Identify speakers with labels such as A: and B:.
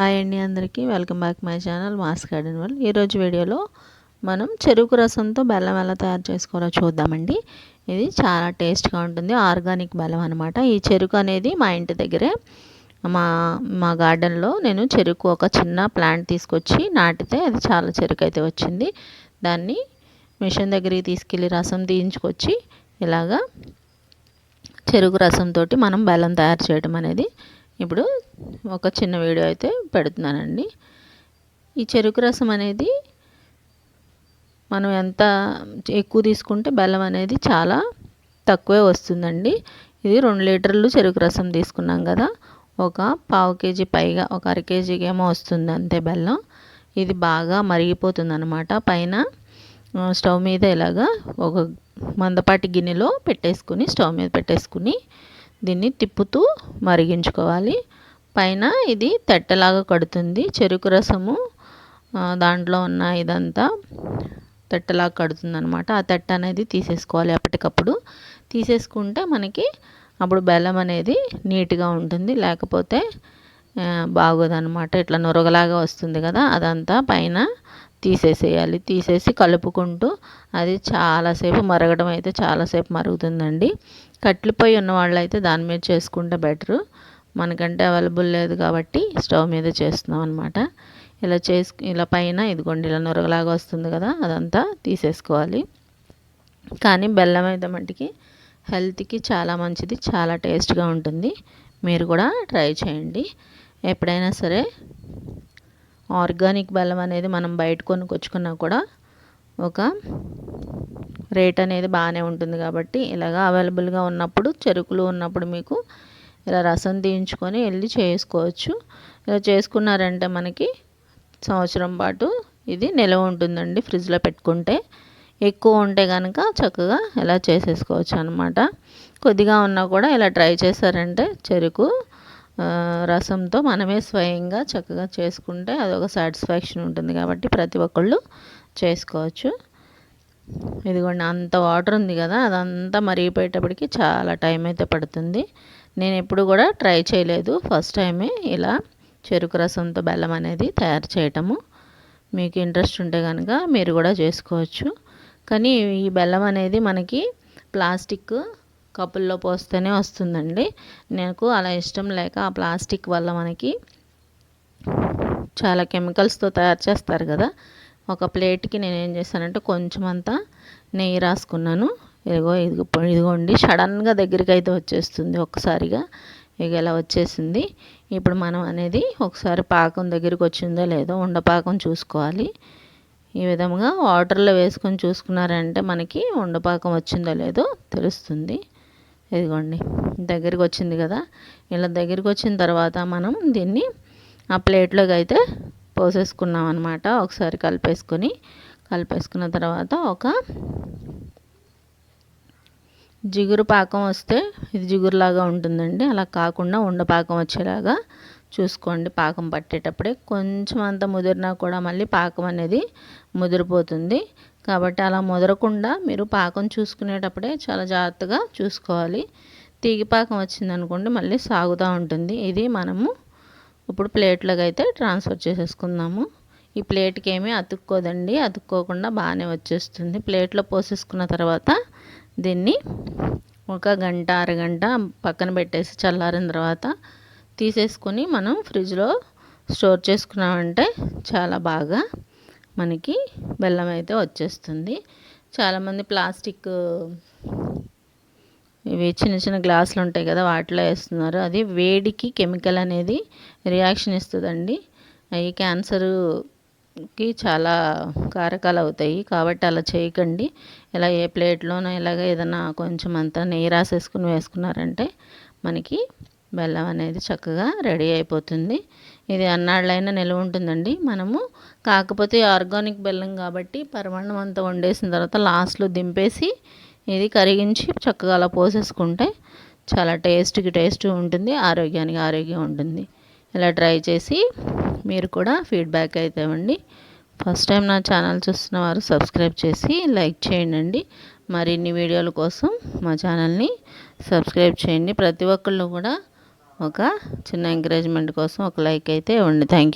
A: Hi అండి అందరికీ. Welcome back my channel mass garden world. ఈరోజు వీడియోలో మనం చెరుకు రసంతో బెల్లం ఎలా తయారు చేసుకోవాలో చూద్దామండి. ఇది చాలా టేస్ట్గా ఉంటుంది ఆర్గానిక్ బెల్లం అనమాట ఈ చెరుకు అనేది మా ఇంటి దగ్గరే మా మా గార్డెన్లో నేను చెరుకు ఒక చిన్న ప్లాంట్ తీసుకొచ్చి నాటితే అది చాలా చెరుకు అయితే వచ్చింది. దాన్ని మిషన్ దగ్గరికి తీసుకెళ్ళి రసం తీయించుకొచ్చి ఇలాగా చెరుకు రసంతో మనం బెల్లం తయారు చేయడం అనేది ఇప్పుడు ఒక చిన్న వీడియో అయితే పెడుతున్నానండి. ఈ చెరుకు రసం అనేది మనం ఎంత ఎక్కువ తీసుకుంటే బెల్లం అనేది చాలా తక్కువే వస్తుందండి. ఇది రెండు లీటర్లు చెరుకు రసం తీసుకున్నాం కదా. ఒక పావు కేజీ పైగా ఒక అర కేజీకి ఏమో వస్తుంది అంతే బెల్లం. ఇది బాగా మరిగిపోతుంది అనమాట పైన స్టవ్ మీద ఇలాగా ఒక మందపాటి గిన్నెలో పెట్టేసుకుని స్టవ్ మీద పెట్టేసుకుని దీన్ని తిప్పుతూ మరిగించుకోవాలి. పైన ఇది తెట్టలాగా కడుతుంది. చెరుకు రసము దాంట్లో ఉన్న ఇదంతా తెట్టలాగా కడుతుంది అనమాట ఆ తెట్ట అనేది తీసేసుకోవాలి అప్పటికప్పుడు. తీసేసుకుంటే మనకి అప్పుడు బెల్లం అనేది నీట్గా ఉంటుంది. లేకపోతే బాగోదనమాట ఇట్లా నురగలాగా వస్తుంది కదా అదంతా పైన తీసేసేయాలి. తీసేసి కలుపుకుంటూ అది చాలాసేపు మరగడం అయితే చాలాసేపు మరుగుతుందండి. కట్లిపోయి ఉన్న వాళ్ళైతే దాని మీద చేసుకుంటే బెటరు. మనకంటే అవైలబుల్ లేదు కాబట్టి స్టవ్ మీద చేస్తున్నాం అనమాట ఇలా చేసు ఇలా పైన ఇదిగోండి ఇలా నొరగలాగా వస్తుంది కదా అదంతా తీసేసుకోవాలి. కానీ బెల్లం అయితే మట్టికి హెల్త్కి చాలా మంచిది చాలా టేస్ట్గా ఉంటుంది. మీరు కూడా ట్రై చేయండి. ఎప్పుడైనా సరే ఆర్గానిక్ బెల్లం అనేది మనం బయట కొనుక్కొచ్చుకున్నా కూడా ఒక రేట్ అనేది బాగానే ఉంటుంది కాబట్టి ఇలాగా అవైలబుల్గా ఉన్నప్పుడు చెరుకులు ఉన్నప్పుడు మీకు ఇలా రసం తీయించుకొని వెళ్ళి చేసుకోవచ్చు. ఇలా చేసుకున్నారంటే మనకి సంవత్సరం పాటు ఇది నిలవ ఉంటుందండి ఫ్రిడ్జ్లో పెట్టుకుంటే. ఎక్కువ ఉంటే కనుక చక్కగా ఇలా చేసేసుకోవచ్చు అనమాట కొద్దిగా ఉన్నా కూడా ఇలా ట్రై చేశారంటే చెరుకు రసంతో మనమే స్వయంగా చక్కగా చేసుకుంటే అదొక సాటిస్ఫాక్షన్ ఉంటుంది కాబట్టి ప్రతి ఒక్కళ్ళు చేసుకోవచ్చు. ఇదిగోండి అంత వాటర్ ఉంది కదా అదంతా మరిగిపోయేటప్పటికి చాలా టైం అయితే పడుతుంది. నేను ఎప్పుడు కూడా ట్రై చేయలేదు ఫస్ట్ టైమే ఇలా చెరుకు రసంతో బెల్లం అనేది తయారు చేయటము. మీకు ఇంట్రెస్ట్ ఉంటే కనుక మీరు కూడా చేసుకోవచ్చు. కానీ ఈ బెల్లం అనేది మనకి ప్లాస్టిక్ కప్పుల్లో పోస్తేనే వస్తుందండి. నాకు అలా ఇష్టం లేక ఆ ప్లాస్టిక్ వల్ల మనకి చాలా కెమికల్స్తో తయారు చేస్తారు కదా. ఒక ప్లేట్కి నేను ఏం చేశానంటే కొంచెం అంతా నెయ్యి రాసుకున్నాను. ఇదిగో ఇదిగో ఇదిగోండి. సడన్గా దగ్గరికి అయితే వచ్చేస్తుంది ఒక్కసారిగా. ఇక ఇలా వచ్చేసింది. ఇప్పుడు మనం అనేది ఒకసారి పాకం దగ్గరికి వచ్చిందో లేదో ఉండపాకం చూసుకోవాలి. ఈ విధంగా వాటర్లో వేసుకొని చూసుకున్నారంటే మనకి ఉండపాకం వచ్చిందో లేదో తెలుస్తుంది. ఇదిగోండి దగ్గరికి వచ్చింది కదా. ఇలా దగ్గరికి వచ్చిన తర్వాత మనం దీన్ని ఆ ప్లేట్లోకి అయితే పోసేసుకున్నాం అనమాట ఒకసారి కలిపేసుకొని కలిపేసుకున్న తర్వాత ఒక జిగురు పాకం వస్తే ఇది జిగురులాగా ఉంటుందండి. అలా కాకుండా ఉండపాకం వచ్చేలాగా చూసుకోండి. పాకం పట్టేటప్పుడే కొంచెం అంత ముదిరినా కూడా మళ్ళీ పాకం అనేది ముదిరిపోతుంది. కాబట్టి అలా ముదరకుండా మీరు పాకం చూసుకునేటప్పుడే చాలా జాగ్రత్తగా చూసుకోవాలి. తీగి పాకం వచ్చిందనుకోండి మళ్ళీ సాగుతూ ఉంటుంది. ఇది మనము ఇప్పుడు ప్లేట్లోకి అయితే ట్రాన్స్ఫర్ చేసేసుకుందాము. ఈ ప్లేట్కి ఏమీ అతుక్కోదండి. అతుక్కోకుండా బాగానే వచ్చేస్తుంది. ప్లేట్లో పోసేసుకున్న తర్వాత దీన్ని ఒక గంట అరగంట పక్కన పెట్టేసి చల్లారిన తర్వాత తీసేసుకొని మనం ఫ్రిడ్జ్లో స్టోర్ చేసుకున్నామంటే చాలా బాగా మనకి బెల్లం అయితే వచ్చేస్తుంది. చాలామంది ప్లాస్టిక్ ఇవి చిన్న చిన్న గ్లాసులు ఉంటాయి కదా వాటిలో వేస్తున్నారు. అది వేడికి కెమికల్ అనేది రియాక్షన్ ఇస్తుందండి. అవి క్యాన్సర్కి చాలా కారకాలు అవుతాయి. కాబట్టి అలా చేయకండి. ఇలా ఏ ప్లేట్లోనో ఇలాగ ఏదైనా కొంచెం అంతా నెయ్యి రాసేసుకుని వేసుకున్నారంటే మనకి బెల్లం అనేది చక్కగా రెడీ అయిపోతుంది. ఇది అన్నాళ్ళైనా నిల్వ ఉంటుందండి. మనము కాకపోతే ఆర్గానిక్ బెల్లం కాబట్టి పరిమాణం అంతా వండేసిన తర్వాత లాస్ట్లో దింపేసి ఇది కరిగించి చక్కగా అలా పోసేసుకుంటే చాలా టేస్ట్కి టేస్ట్ ఉంటుంది ఆరోగ్యానికి ఆరోగ్యం ఉంటుంది. ఇలా ట్రై చేసి మీరు కూడా ఫీడ్బ్యాక్ అయితే ఇవ్వండి. ఫస్ట్ టైం నా ఛానల్ చూస్తున్న వారు సబ్స్క్రైబ్ చేసి లైక్ చేయండి మరిన్ని వీడియోల కోసం మా ఛానల్ని సబ్స్క్రైబ్ చేయండి. ప్రతి ఒక్కళ్ళు కూడా ఒక చిన్న ఎంకరేజ్మెంట్ కోసం ఒక లైక్ అయితే ఇవ్వండి. Thank you